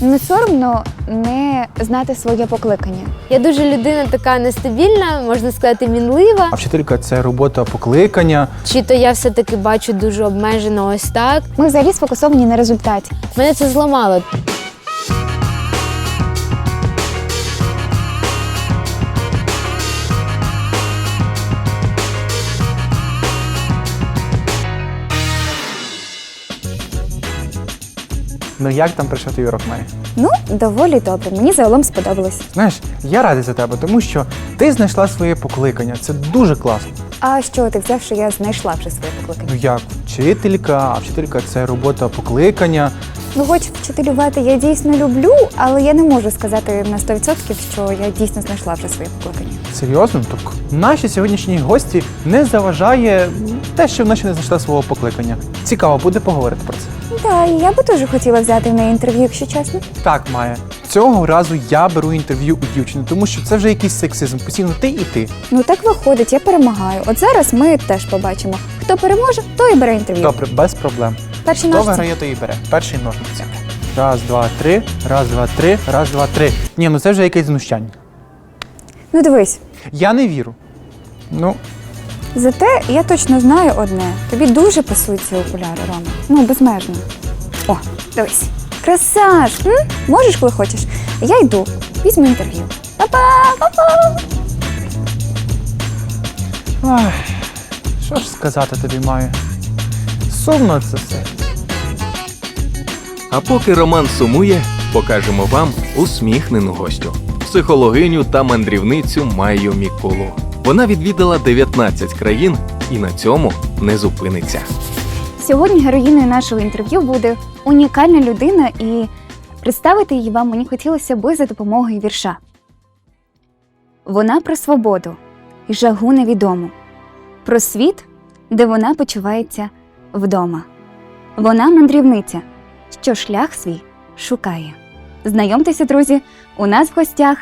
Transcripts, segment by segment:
Не соромно не знати своє покликання. Я дуже людина така нестабільна, можна сказати, мінлива. А вчителька це робота покликання. Чи то я все-таки бачу дуже обмежено ось так. Ми взагалі сфокусовані на результаті. Мене це зламало. Ну як там прийшов твій урок Майя? Ну, доволі добре. Мені загалом сподобалось. Знаєш, я радий за тебе, тому що ти знайшла своє покликання. Це дуже класно. А що ти взяв, що я знайшла вже своє покликання? Ну як вчителька, а вчителька це робота покликання. Ну, хоч вчителювати я дійсно люблю, але я не можу сказати на 100%, що я дійсно знайшла вже своє покликання. Серйозно, так наші сьогоднішні гості не заважає те, що вона ще не знайшла свого покликання. Цікаво буде поговорити про це. Так, я би дуже хотіла взяти в неї інтерв'ю, якщо чесно. Так, Майя. Цього разу я беру інтерв'ю у дівчини, тому що це вже якийсь сексизм. Постійно ти і ти. Ну так виходить, я перемагаю. От зараз ми теж побачимо. Хто переможе, той і бере інтерв'ю. Добре, без проблем. Перші Хто ножці. виграє, той і бере. Перший ножниці. Раз, два, три, раз, два, три, раз, два, три. Ні, ну це вже якесь знущання. Ну дивись, Я не вірю. Ну, зате я точно знаю одне. Тобі дуже пасують ці окуляри, Рома. Ну, безмежно. О, дивись. Красаж! М? Можеш, коли хочеш. Я йду, візьму інтерв'ю. Па-па! Па-па! ай, що ж сказати тобі маю? Сумно це все. А поки Роман сумує, покажемо вам усміхнену гостю психологиню та мандрівницю Майю Міколу. Вона відвідала 19 країн і на цьому не зупиниться. Сьогодні героїною нашого інтерв'ю буде унікальна людина, і представити її вам мені хотілося би за допомогою вірша. Вона про свободу і жагу невідому, про світ, де вона почувається вдома. Вона мандрівниця, що шлях свій шукає. Знайомтеся, друзі, у нас в гостях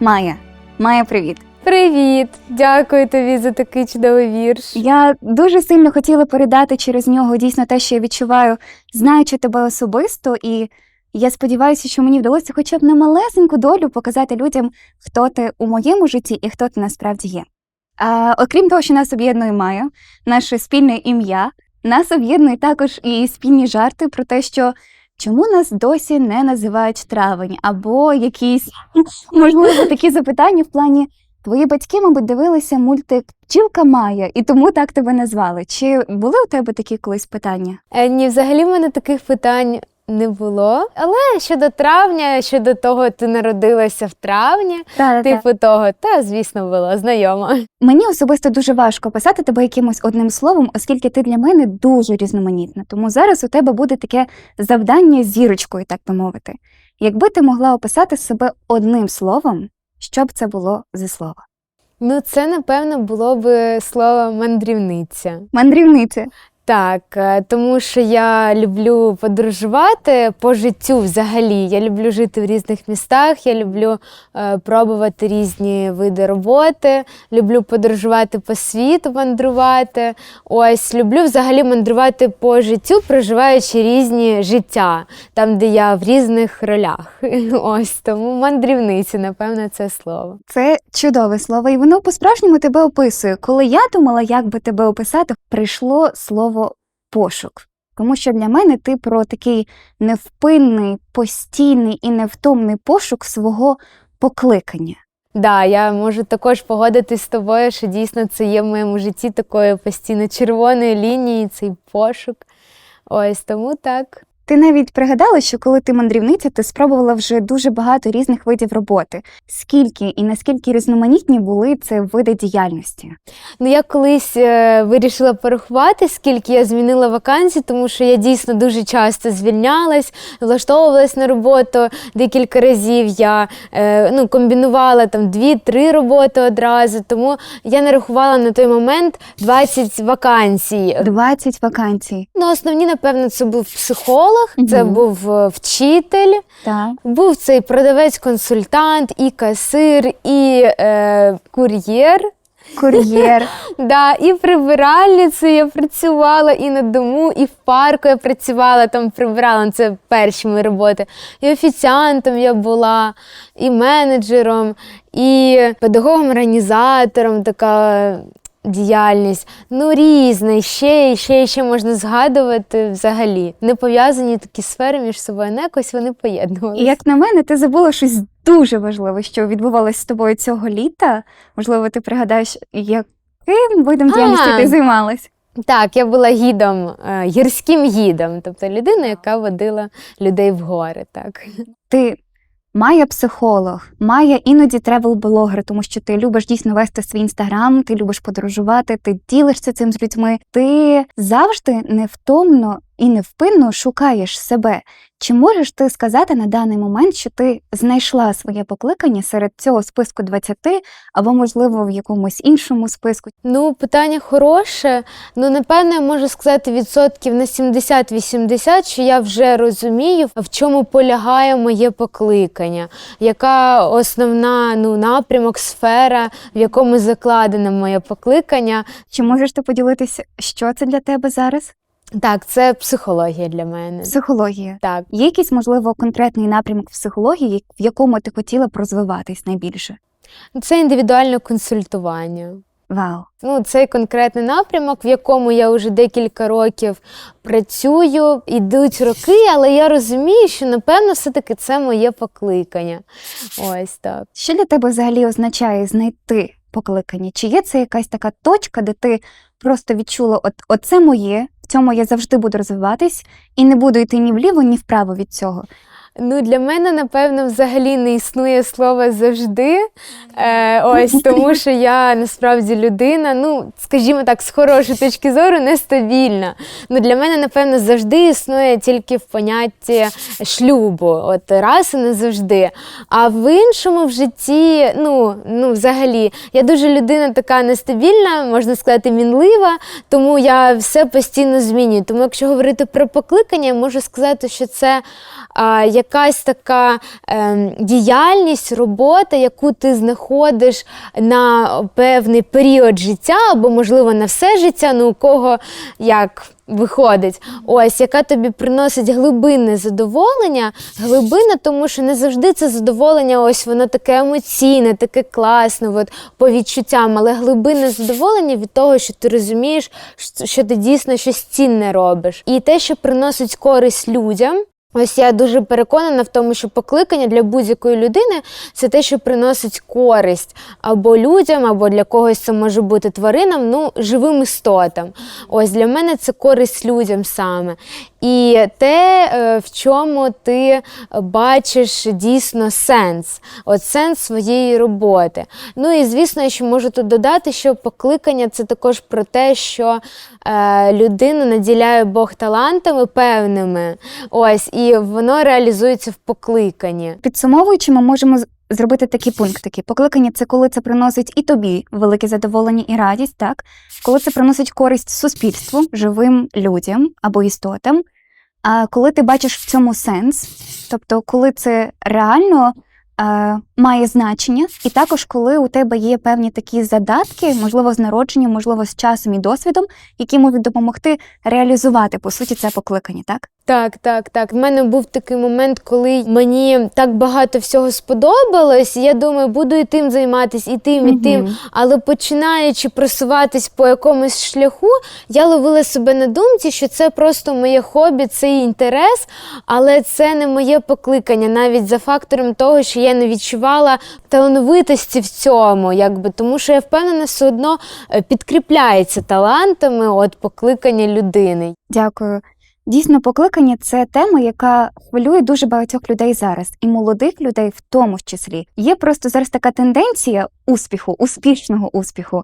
Майя. Майя, привіт! Привіт! Дякую тобі за такий чудовий вірш. Я дуже сильно хотіла передати через нього дійсно те, що я відчуваю, знаючи тебе особисто, і я сподіваюся, що мені вдалося хоча б на малесеньку долю показати людям, хто ти у моєму житті і хто ти насправді є. А, окрім того, що нас об'єднує Майя, наше спільне ім'я, нас об'єднує також і спільні жарти про те, що чому нас досі не називають травень, або якісь можливо такі запитання в плані. Твої батьки, мабуть, дивилися мультик Пчілка Майя, і тому так тебе назвали. Чи були у тебе такі колись питання? Е, Ні, взагалі в мене таких питань не було. Але щодо травня, щодо того, ти народилася в травні, Так, типу того, та звісно було знайома. Мені особисто дуже важко писати тебе якимось одним словом, оскільки ти для мене дуже різноманітна. Тому зараз у тебе буде таке завдання з зірочкою, так би мовити. Якби ти могла описати себе одним словом, що б це було за слово? Ну, це напевно було б слово мандрівниця. Мандрівниця. Так, е, тому що я люблю подорожувати по життю взагалі. Я люблю жити в різних містах, я люблю е, пробувати різні види роботи, люблю подорожувати по світу, мандрувати. Ось люблю взагалі мандрувати по життю, проживаючи різні життя, там, де я в різних ролях. Ось тому мандрівниці, напевно, це слово. Це чудове слово, і воно по-справжньому тебе описує. Коли я думала, як би тебе описати, прийшло слово пошук. Тому що для мене ти про такий невпинний, постійний і невтомний пошук свого покликання. Да, я можу також погодитись з тобою, що дійсно це є в моєму житті такою постійно червоною лінією, цей пошук. Ось тому так. Ти навіть пригадала, що коли ти мандрівниця, ти спробувала вже дуже багато різних видів роботи. Скільки і наскільки різноманітні були це види діяльності? Ну, я колись е, вирішила порахувати, скільки я змінила вакансій, тому що я дійсно дуже часто звільнялась, влаштовувалась на роботу декілька разів. Я е, ну, комбінувала там дві-три роботи одразу. Тому я нарахувала на той момент 20 вакансій. 20 вакансій. Ну, основні, напевно, це був психолог, це Мгм. був е, вчитель. Так. Був цей продавець-консультант, і касир, і е, кур'єр. кур'єр. Да, і прибиральницею я працювала, і на дому, і в парку я працювала, там прибирала, ну, це перші мої роботи. І офіціантом я була, і менеджером, і педагогом-організатором така діяльність. Ну, різна, і ще, і ще, ще можна згадувати взагалі. Не пов'язані такі сфери між собою, не якось вони поєднувалися. І як на мене, ти забула щось дуже важливе, що відбувалось з тобою цього літа. Можливо, ти пригадаєш, яким видом діяльності ти займалась? Так, я була гідом, е, гірським гідом, тобто людина, яка водила людей в гори. Так. Ти Майя психолог, має іноді тревел-блогер, тому що ти любиш дійсно вести свій інстаграм, ти любиш подорожувати, ти ділишся цим з людьми. Ти завжди невтомно і невпинно шукаєш себе. Чи можеш ти сказати на даний момент, що ти знайшла своє покликання серед цього списку 20, або, можливо, в якомусь іншому списку? Ну, питання хороше. Ну, напевно, я можу сказати відсотків на 70-80, що я вже розумію, в чому полягає моє покликання, яка основна ну, напрямок, сфера, в якому закладене моє покликання. Чи можеш ти поділитися, що це для тебе зараз? Так, це психологія для мене. Психологія. Так. Є якийсь, можливо, конкретний напрямок психології, в якому ти хотіла б розвиватись найбільше? Це індивідуальне консультування. Вау. Ну, цей конкретний напрямок, в якому я вже декілька років працюю, ідуть роки, але я розумію, що напевно все-таки це моє покликання. Ось так. Що для тебе взагалі означає знайти покликання? Чи є це якась така точка, де ти просто відчула, от оце моє, в цьому я завжди буду розвиватись, і не буду йти ні вліво, ні вправо від цього? Ну, для мене, напевно, взагалі не існує слова завжди. Е, ось тому, що я насправді людина, ну, скажімо так, з хорошої точки зору, нестабільна. Ну, для мене, напевно, завжди існує тільки в понятті шлюбу. От раз і не завжди. А в іншому в житті, ну, ну, взагалі, я дуже людина така нестабільна, можна сказати, мінлива, тому я все постійно змінюю. Тому, якщо говорити про покликання, я можу сказати, що це а, якась така ем, діяльність, робота, яку ти знаходиш на певний період життя, або, можливо, на все життя, ну у кого як. Виходить, ось яка тобі приносить глибинне задоволення, глибина, тому що не завжди це задоволення, ось воно таке емоційне, таке класне, от по відчуттям, але глибинне задоволення від того, що ти розумієш, що ти дійсно щось цінне робиш. І те, що приносить користь людям. Ось я дуже переконана в тому, що покликання для будь-якої людини це те, що приносить користь або людям, або для когось це може бути тваринам, ну живим істотам. Ось для мене це користь людям саме. І те, е, в чому ти бачиш дійсно сенс, от сенс своєї роботи. Ну і звісно, я ще можу тут додати, що покликання це також про те, що е, людину наділяє Бог талантами певними. Ось, і воно реалізується в покликанні. Підсумовуючи, ми можемо зробити такі пунктики. Покликання це коли це приносить і тобі велике задоволення і радість, так? Коли це приносить користь суспільству, живим людям або істотам. А коли ти бачиш в цьому сенс, тобто коли це реально е, має значення, і також коли у тебе є певні такі задатки, можливо, з народженням, можливо, з часом і досвідом, які можуть допомогти реалізувати по суті це покликання, так? Так, так, так. У мене був такий момент, коли мені так багато всього сподобалось. Я думаю, буду і тим займатися, і тим, і тим. Але починаючи просуватись по якомусь шляху, я ловила себе на думці, що це просто моє хобі, це інтерес, але це не моє покликання, навіть за фактором того, що я не відчувала талановитості в цьому, якби тому що я впевнена, все одно е, підкріпляється талантами от покликання людини. Дякую. Дійсно, покликання це тема, яка хвилює дуже багатьох людей зараз, і молодих людей в тому ж числі. Є просто зараз така тенденція успіху, успішного успіху.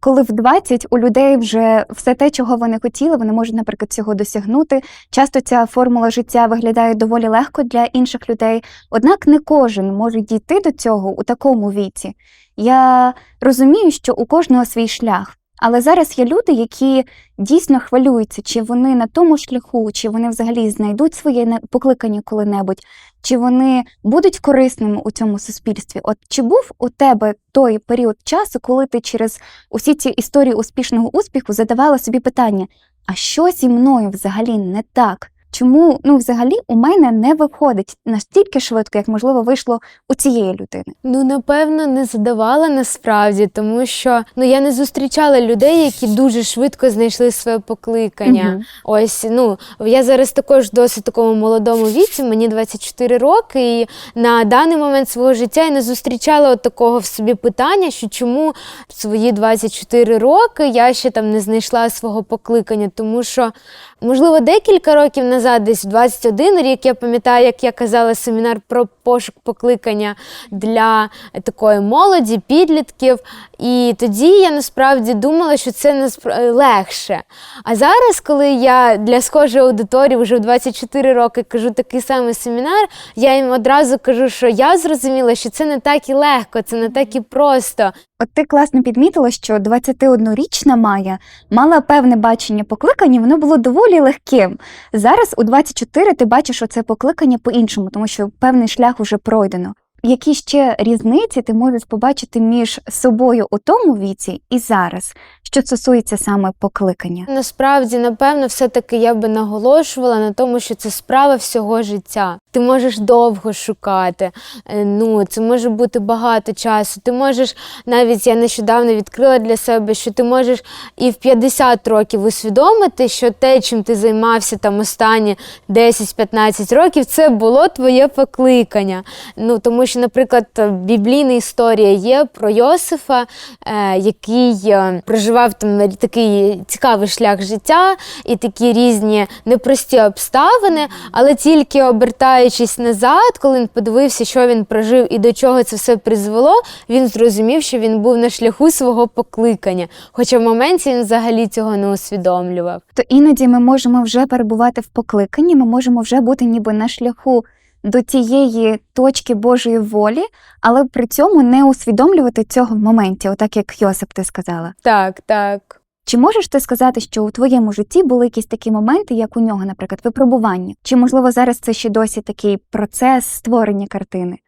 Коли в 20 у людей вже все те, чого вони хотіли, вони можуть, наприклад, цього досягнути. Часто ця формула життя виглядає доволі легко для інших людей, однак не кожен може дійти до цього у такому віці. Я розумію, що у кожного свій шлях. Але зараз є люди, які дійсно хвилюються, чи вони на тому шляху, чи вони взагалі знайдуть своє покликання коли-небудь, чи вони будуть корисними у цьому суспільстві. От чи був у тебе той період часу, коли ти через усі ці історії успішного успіху задавала собі питання: а що зі мною взагалі не так? Чому ну взагалі у мене не виходить настільки швидко, як можливо вийшло у цієї людини? Ну, напевно, не задавала насправді, тому що ну я не зустрічала людей, які дуже швидко знайшли своє покликання. Мгм. Ось ну я зараз також досить такому молодому віці, мені 24 роки, і на даний момент свого життя я не зустрічала от такого в собі питання, що чому в свої 24 роки я ще там не знайшла свого покликання, тому що. Можливо, декілька років назад, десь в 21 рік, я пам'ятаю, як я казала семінар про пошук покликання для такої молоді, підлітків. І тоді я насправді думала, що це наспра- легше. А зараз, коли я для схожої аудиторії вже в 24 роки кажу такий самий семінар, я їм одразу кажу, що я зрозуміла, що це не так і легко, це не так і просто. От ти класно підмітила, що 21-річна Майя мала певне бачення покликання, воно було доволі легким. Зараз у 24 ти бачиш оце покликання по-іншому, тому що певний шлях уже пройдено. Які ще різниці ти можеш побачити між собою у тому віці і зараз, що стосується саме покликання? Насправді, напевно, все-таки я би наголошувала на тому, що це справа всього життя. Ти можеш довго шукати. е, Ну, це може бути багато часу. Ти можеш навіть я нещодавно відкрила для себе, що ти можеш і в 50 років усвідомити, що те, чим ти займався там останні 10-15 років, це було твоє покликання. Ну тому що, наприклад, біблійна історія є про Йосифа, е, який е, проживав там такий цікавий шлях життя і такі різні непрості обставини, але тільки обертаючись назад, коли він подивився, що він прожив і до чого це все призвело, він зрозумів, що він був на шляху свого покликання. Хоча в моменті він взагалі цього не усвідомлював. То іноді ми можемо вже перебувати в покликанні, ми можемо вже бути ніби на шляху до тієї точки Божої волі, але при цьому не усвідомлювати цього в моменті, отак як Йосип ти сказала. Так, так. Чи можеш ти сказати, що у твоєму житті були якісь такі моменти, як у нього, наприклад, випробування? Чи можливо зараз це ще досі такий процес створення картини?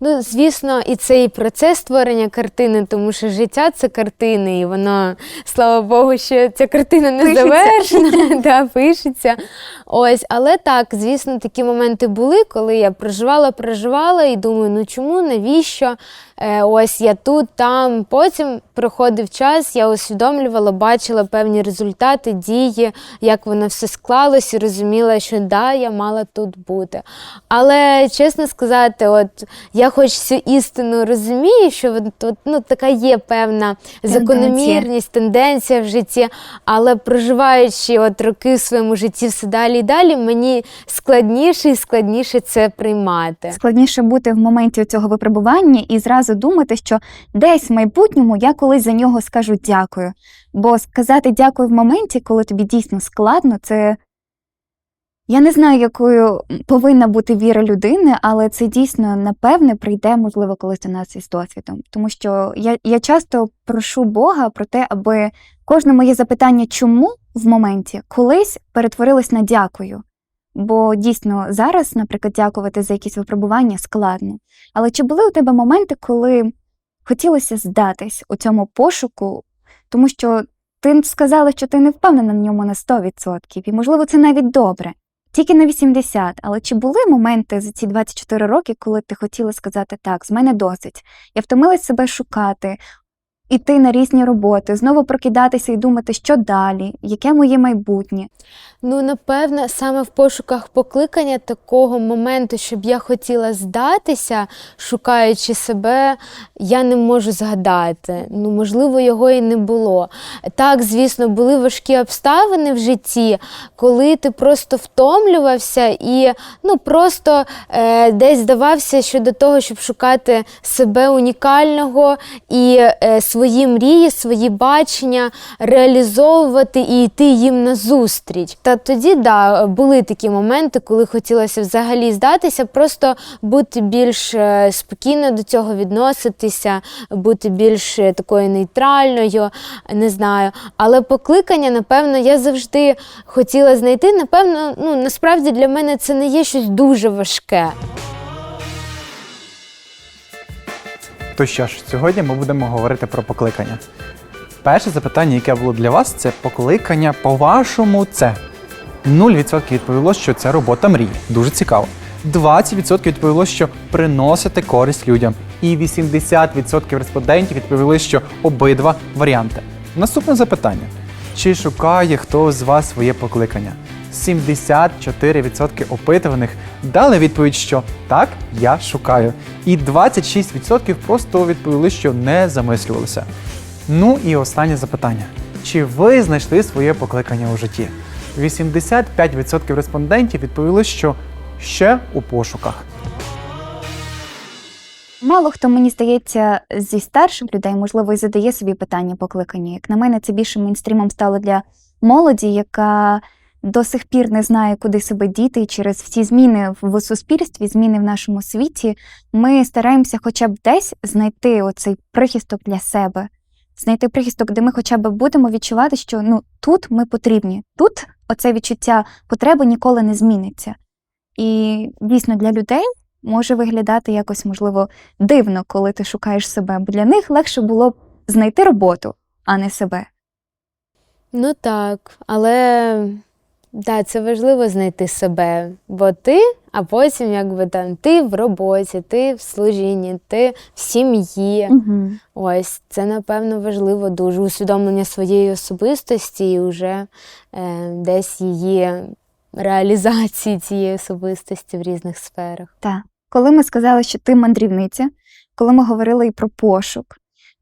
Ну, звісно, і цей процес створення картини, тому що життя це картини, і воно, слава Богу, що ця картина не Пишеться. завершена, да, пишеться. Ось, але так, звісно, такі моменти були, коли я проживала, проживала і думаю, ну чому, навіщо? Е, ось я тут, там. Потім проходив час, я усвідомлювала, бачила певні результати, дії, як воно все склалось, і розуміла, що да, я мала тут бути. Але чесно сказати, от я хоч цю істину розумію, що от, ну, така є певна закономірність, тенденція в житті, але проживаючи от роки в своєму житті все далі і далі, мені складніше і складніше це приймати. Складніше бути в моменті цього випробування і зразу думати, що десь в майбутньому я колись за нього скажу дякую. Бо сказати дякую в моменті, коли тобі дійсно складно, це. Я не знаю, якою повинна бути віра людини, але це дійсно напевне прийде, можливо, колись до нас із досвідом. Тому що я, я часто прошу Бога про те, аби кожне моє запитання, чому в моменті колись перетворилось на дякую. Бо дійсно зараз, наприклад, дякувати за якісь випробування складно. Але чи були у тебе моменти, коли хотілося здатись у цьому пошуку, тому що ти сказала, що ти не впевнена на ньому на 100%, і можливо це навіть добре, тільки на 80%. Але чи були моменти за ці 24 роки, коли ти хотіла сказати так, з мене досить, я втомилась себе шукати, іти на різні роботи, знову прокидатися і думати, що далі, яке моє майбутнє. Ну, напевно, саме в пошуках покликання такого моменту, щоб я хотіла здатися, шукаючи себе, я не можу згадати. Ну, можливо, його і не було. Так, звісно, були важкі обставини в житті, коли ти просто втомлювався і ну, просто е, десь здавався щодо того, щоб шукати себе унікального і е, свої мрії, свої бачення реалізовувати і йти їм назустріч. Та тоді да, були такі моменти, коли хотілося взагалі здатися, просто бути більш е, спокійно до цього відноситися, бути більш е, такою нейтральною, не знаю. Але покликання, напевно, я завжди хотіла знайти. Напевно, ну насправді для мене це не є щось дуже важке. То що ж, сьогодні ми будемо говорити про покликання. Перше запитання, яке було для вас, це покликання по-вашому це. 0% відповіло, що це робота мрії. Дуже цікаво. 20% відповіло, що приносити користь людям. І 80% респондентів відповіли, що обидва варіанти. Наступне запитання: чи шукає хто з вас своє покликання? 74% опитуваних дали відповідь, що так, я шукаю. І 26% просто відповіли, що не замислювалися. Ну і останнє запитання: чи ви знайшли своє покликання у житті? 85% респондентів відповіли, що ще у пошуках. Мало хто, мені здається, зі старших людей, можливо, і задає собі питання покликання. Як на мене, це більше мейнстрімом стало для молоді, яка до сих пір не знає, куди себе діти, через всі зміни в суспільстві, зміни в нашому світі, ми стараємося хоча б десь знайти оцей прихисток для себе, знайти прихисток, де ми хоча б будемо відчувати, що ну тут ми потрібні, тут оце відчуття потреби ніколи не зміниться. І дійсно для людей може виглядати якось, можливо, дивно, коли ти шукаєш себе, бо для них легше було б знайти роботу, а не себе. Ну так, але да, це важливо знайти себе, бо ти, а потім якби там ти в роботі, ти в служінні, ти в сім'ї. Угу. Ось це напевно важливо дуже усвідомлення своєї особистості і вже е, десь її реалізації цієї особистості в різних сферах. Так. Коли ми сказали, що ти мандрівниця, коли ми говорили і про пошук,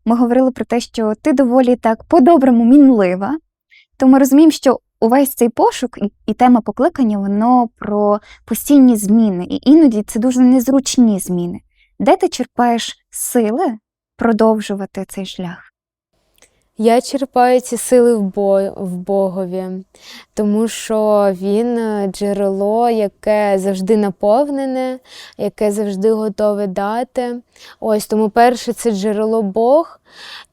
ми говорили про те, що ти доволі так по-доброму мінлива, то ми розуміємо, що увесь цей пошук і, тема покликання, воно про постійні зміни, і іноді це дуже незручні зміни. Де ти черпаєш сили продовжувати цей шлях? Я черпаю ці сили в, бо... в Богові, тому що він е, джерело, яке завжди наповнене, яке завжди готове дати. Ось тому перше це джерело Бог.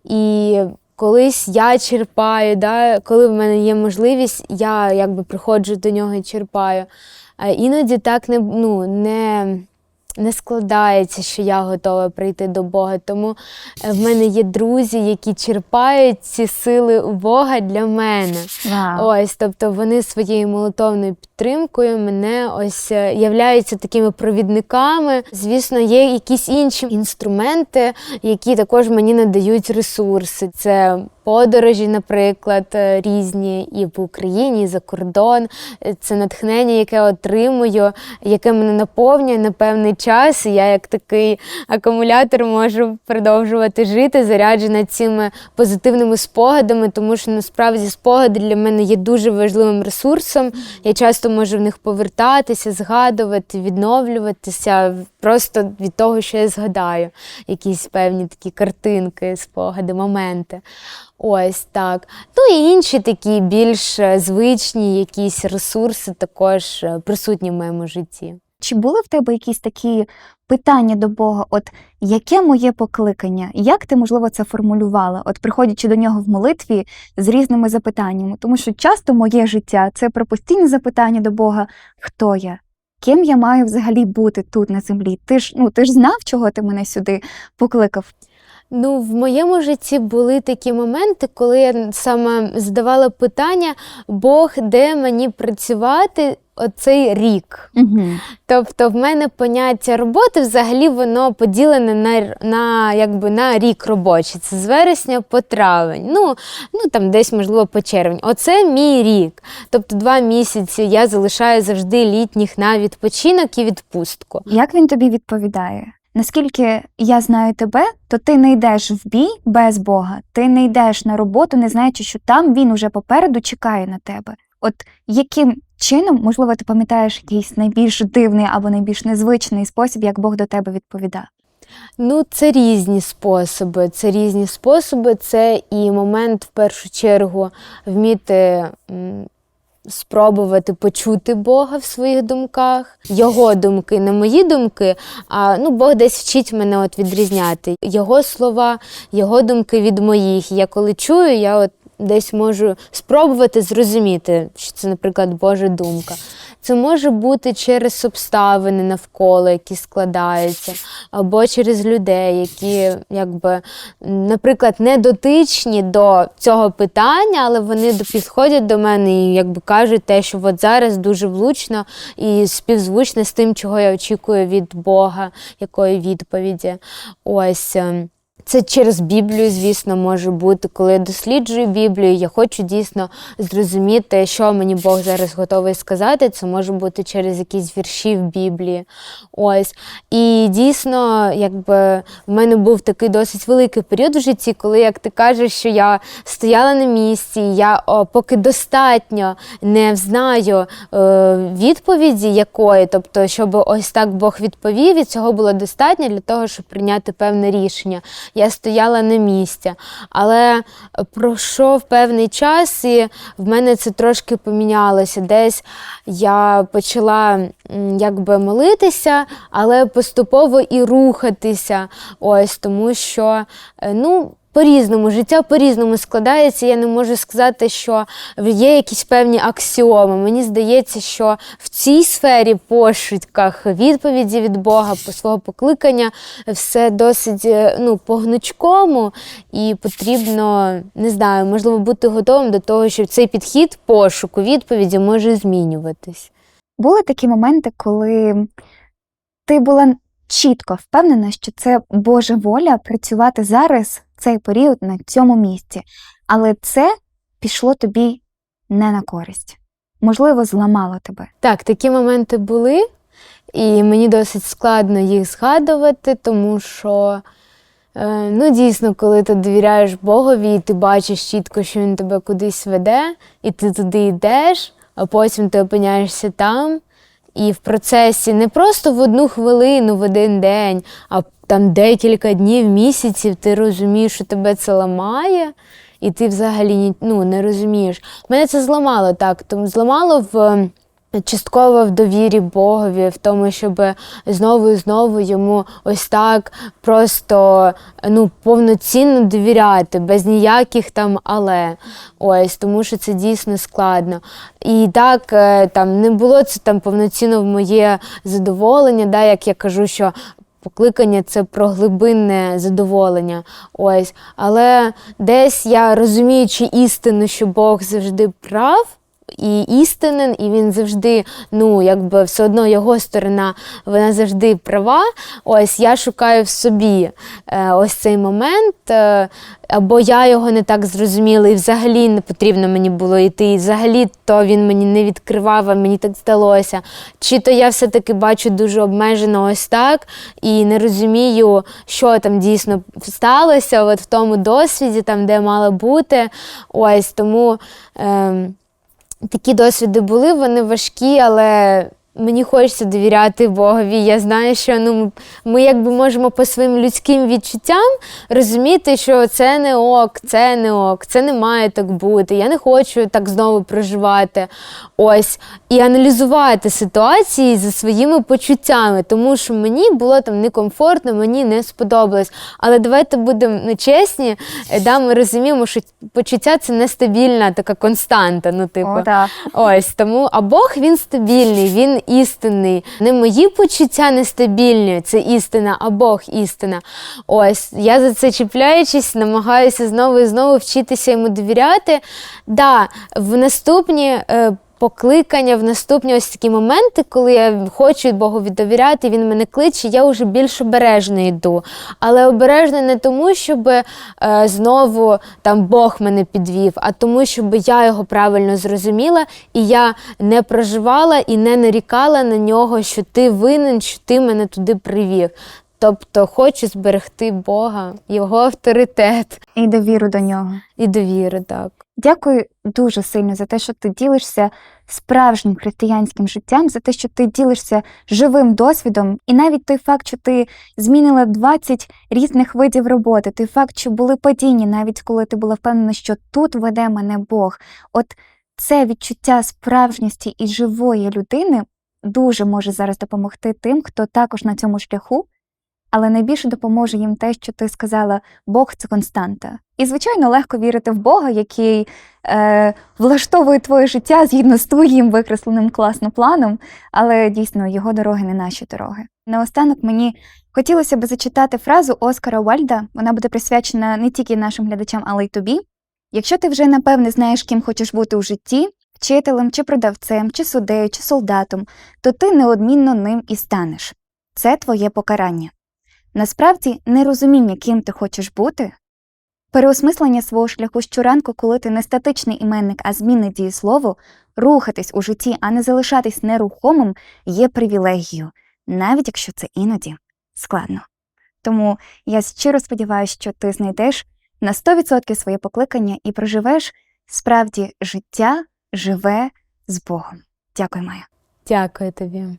І колись я черпаю, да, коли в мене є можливість, я якби приходжу до нього і черпаю. А іноді так не, ну, не, не складається, що я готова прийти до Бога. Тому е, в мене є друзі, які черпають ці сили у Бога для мене. Вау. Ось, тобто вони своєю молитовною підтримкою мене ось е, являються такими провідниками. Звісно, є якісь інші інструменти, які також мені надають ресурси. Це подорожі, наприклад, е, різні і в Україні, і за кордон. Е, Це натхнення, яке отримую, яке мене наповнює на певний час. І я як такий акумулятор можу продовжувати жити, заряджена цими позитивними спогадами, тому що насправді спогади для мене є дуже важливим ресурсом. Я часто можу в них повертатися, згадувати, відновлюватися просто від того, що я згадаю, якісь певні такі картинки, спогади, моменти. Ось так. Ну і інші такі більш е, звичні якісь ресурси також е, присутні в моєму житті. Чи були в тебе якісь такі питання до Бога? От яке моє покликання? Як ти, можливо, це формулювала? От приходячи до нього в молитві з різними запитаннями, тому що часто моє життя це про постійні запитання до Бога: хто я? Ким я маю взагалі бути тут на землі? Ти ж ну ти ж знав, чого ти мене сюди покликав? Ну, в моєму житті були такі моменти, коли я саме задавала питання, Бог, де мені працювати оцей рік. Угу. Тобто, в мене поняття роботи взагалі воно поділене на, на, якби, на рік робочий. Це з вересня по травень. Ну, ну там десь, можливо, по червень. Оце мій рік. Тобто два місяці я залишаю завжди літніх на відпочинок і відпустку. Як він тобі відповідає? Наскільки я знаю тебе, то ти не йдеш в бій без Бога, ти не йдеш на роботу, не знаючи, що там він уже попереду чекає на тебе. От яким чином, можливо, ти пам'ятаєш якийсь найбільш дивний або найбільш незвичний спосіб, як Бог до тебе відповідав? Ну, це різні способи. Це різні способи. Це і момент, в першу чергу, вміти спробувати почути Бога в своїх думках, його думки, не мої думки. А ну, Бог десь вчить мене от відрізняти його слова, його думки від моїх. Я коли чую, я от десь можу спробувати зрозуміти, що це, наприклад, Божа думка. Це може бути через обставини навколо, які складаються, або через людей, які, якби, наприклад, не дотичні до цього питання, але вони підходять до мене і якби кажуть те, що от зараз дуже влучно і співзвучно з тим, чого я очікую від Бога, якої відповіді. Ось. Це через Біблію, звісно, може бути. Коли я досліджую Біблію, я хочу дійсно зрозуміти, що мені Бог зараз готовий сказати. Це може бути через якісь вірші в Біблії. Ось. І дійсно, якби в мене був такий досить великий період в житті, коли, як ти кажеш, що я стояла на місці, я о, поки достатньо не знаю е, відповіді якої, тобто, щоб ось так Бог відповів, і цього було достатньо для того, щоб прийняти певне рішення. Я стояла на місці, але пройшов певний час, і в мене це трошки помінялося. Десь я почала якби молитися, але поступово і рухатися. Ось тому що е, ну. По-різному, життя по-різному складається. Я не можу сказати, що є якісь певні аксіоми. Мені здається, що в цій сфері пошуках відповіді від Бога по свого покликання все досить е, ну, по-гнучкому, і потрібно, не знаю, можливо, бути готовим до того, що цей підхід пошуку відповіді може змінюватись. Були такі моменти, коли ти була чітко впевнена, що це Божа воля працювати зараз цей період на цьому місці, але це пішло тобі не на користь. Можливо, зламало тебе. Так, такі моменти були, і мені досить складно їх згадувати, тому що, е, ну, дійсно, коли ти довіряєш Богові, і ти бачиш чітко, що він тебе кудись веде, і ти туди йдеш, а потім ти опиняєшся там. І в процесі не просто в одну хвилину, в один день, а там декілька днів, місяців ти розумієш, що тебе це ламає, і ти взагалі ну, не розумієш. Мене це зламало так, тому зламало в. е, Частково в довірі Богові, в тому, щоб знову і знову йому ось так просто ну, повноцінно довіряти, без ніяких там але. Ось, тому що це дійсно складно. І так, е, там не було це там повноцінно в моє задоволення, да, як я кажу, що. Покликання це про глибинне задоволення. Ось. Але десь я розуміючи істину, що Бог завжди прав і істинен, і він завжди, ну, якби все одно його сторона, вона завжди права. Ось я шукаю в собі е, ось цей момент. Е, або я його не так зрозуміла, і взагалі не потрібно мені було йти, і взагалі то він мені не відкривав, а мені так здалося. Чи то я все-таки бачу дуже обмежено ось так і не розумію, що там дійсно сталося от в тому досвіді, там, де мала бути. Ось тому. Ем, Такі досвіди були, вони важкі, але мені хочеться довіряти Богові. Я знаю, що ну, ми якби можемо по своїм людським відчуттям розуміти, що це не ок, це не ок, це не має так бути. Я не хочу так знову проживати. Ось. І аналізувати ситуації за своїми почуттями, тому що мені було там некомфортно, мені не сподобалось. Але давайте будемо ну, чесні, е, да, ми розуміємо, що почуття це нестабільна така константа. Ну, типу. О, да. Ось тому, а Бог він стабільний, він істинний. Не мої почуття нестабільні, це істина, а Бог істина. Ось я за це чіпляючись, намагаюся знову і знову вчитися йому довіряти. Да, в наступні. Е, Покликання в наступні ось такі моменти, коли я хочу Богові довіряти, він мене кличе, я вже більш обережно йду. Але обережно не тому, щоб е, знову там Бог мене підвів, а тому, щоб я його правильно зрозуміла, і я не проживала і не нарікала на нього, що ти винен, що ти мене туди привів. Тобто хочу зберегти Бога, його авторитет І довіру до нього. і довіру, так. Дякую дуже сильно за те, що ти ділишся справжнім християнським життям, за те, що ти ділишся живим досвідом, і навіть той факт, що ти змінила 20 різних видів роботи, той факт, що були падіння, навіть коли ти була впевнена, що тут веде мене Бог. От це відчуття справжністі і живої людини дуже може зараз допомогти тим, хто також на цьому шляху. Але найбільше допоможе їм те, що ти сказала, Бог це константа. І, звичайно, легко вірити в Бога, який е, влаштовує твоє життя згідно з твоїм викресленим класно планом, але дійсно його дороги не наші дороги. Наостанок мені хотілося б зачитати фразу Оскара Уальда. Вона буде присвячена не тільки нашим глядачам, але й тобі. Якщо ти вже напевне знаєш, ким хочеш бути у житті, вчителем, чи продавцем, чи суддею, чи солдатом, то ти неодмінно ним і станеш. Це твоє покарання. Насправді, нерозуміння, ким ти хочеш бути, переосмислення свого шляху щоранку, коли ти не статичний іменник, а змінне дієслово, рухатись у житті, а не залишатись нерухомим, є привілегією, навіть якщо це іноді складно. Тому я щиро сподіваюся, що ти знайдеш на 100% своє покликання і проживеш справді життя живе з Богом. Дякую, Майя. Дякую тобі.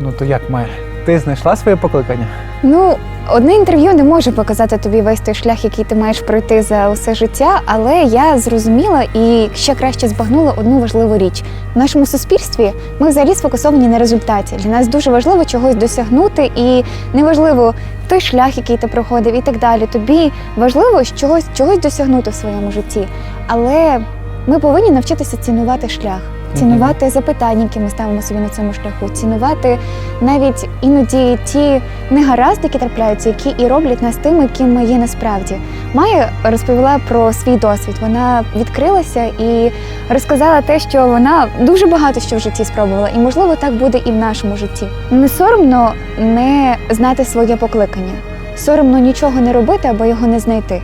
Ну то як Майя? Ти знайшла своє покликання? Ну, одне інтерв'ю не може показати тобі весь той шлях, який ти маєш пройти за усе життя, але я зрозуміла і ще краще збагнула одну важливу річ. В нашому суспільстві ми взагалі сфокусовані на результаті. Для нас дуже важливо чогось досягнути, і неважливо той шлях, який ти проходив, і так далі. Тобі важливо чогось, чогось досягнути в своєму житті. Але ми повинні навчитися цінувати шлях. Цінувати запитання, які ми ставимо собі на цьому шляху, цінувати навіть іноді ті негаразди, які трапляються, які і роблять нас тими, ким ми є насправді. Майя розповіла про свій досвід. Вона відкрилася і розказала те, що вона дуже багато що в житті спробувала, і можливо так буде і в нашому житті. Не соромно не знати своє покликання, соромно нічого не робити або його не знайти.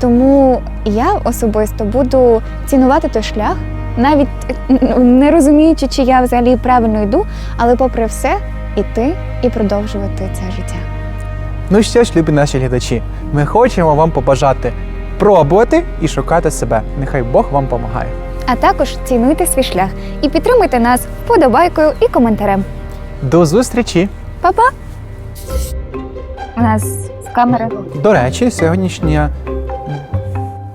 Тому я особисто буду цінувати той шлях, навіть не розуміючи, чи я взагалі правильно йду, але попри все іти і продовжувати це життя. Ну що ж, любі наші глядачі, ми хочемо вам побажати пробувати і шукати себе. Нехай Бог вам допомагає. А також цінуйте свій шлях і підтримуйте нас вподобайкою і коментарем. До зустрічі! Па-па! У нас камера. До речі, сьогоднішня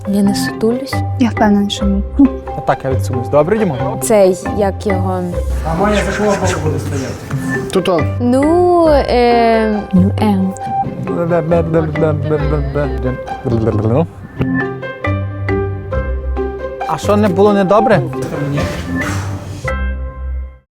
Я не сутулюсь. Я впевнена, що ні. так я відсунусь. Добре, йдемо. Цей, як його. А Маня за кого буде стояти? Тут Ну, е... ну, е. А що не було недобре? Ні.